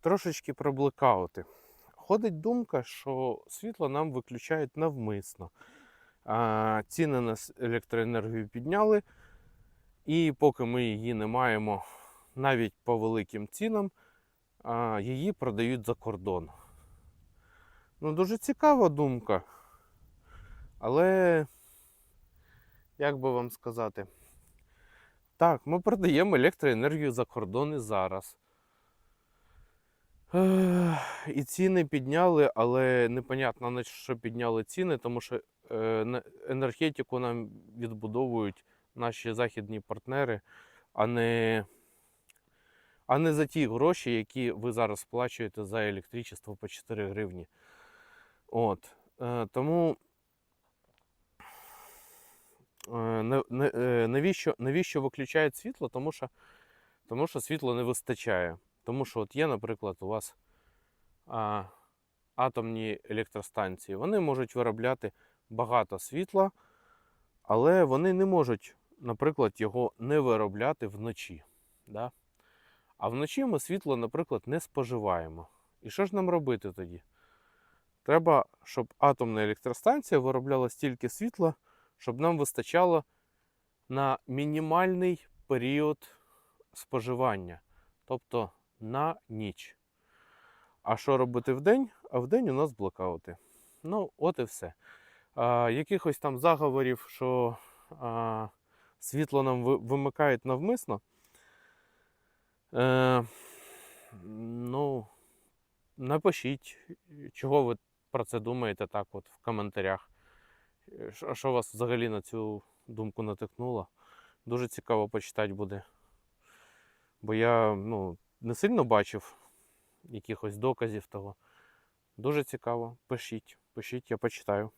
трошечки про блекаути. Ходить думка, що світло нам виключають навмисно. А, ціни на електроенергію підняли, і поки ми її не маємо навіть по великим цінам, а, її продають за кордон. Ну, дуже цікава думка. Але, як би вам сказати, так, ми продаємо електроенергію за кордон і зараз. І ціни підняли, але непонятно на що підняли ціни, тому що е, енергетику нам відбудовують наші західні партнери, а не, а не за ті гроші, які ви зараз сплачуєте за електричество по 4 гривні. От. Е, тому е, навіщо, навіщо виключають світло? Тому що, тому що світла не вистачає. Тому що от є, наприклад, у вас а, атомні електростанції. Вони можуть виробляти багато світла, але вони не можуть, наприклад, його не виробляти вночі. Да? А вночі ми світло, наприклад, не споживаємо. І що ж нам робити тоді? Треба, щоб атомна електростанція виробляла стільки світла, щоб нам вистачало на мінімальний період споживання, тобто на ніч. А що робити вдень? А вдень у нас блокаути. Ну, от і все. А, якихось там заговорів, що а, світло нам вимикають навмисно. Е, ну, напишіть, чого ви про це думаєте так от в коментарях. Що вас взагалі на цю думку натикнуло? Дуже цікаво почитати буде. Бо я ну, не сильно бачив якихось доказів того. Дуже цікаво. Пишіть, пишіть, я почитаю.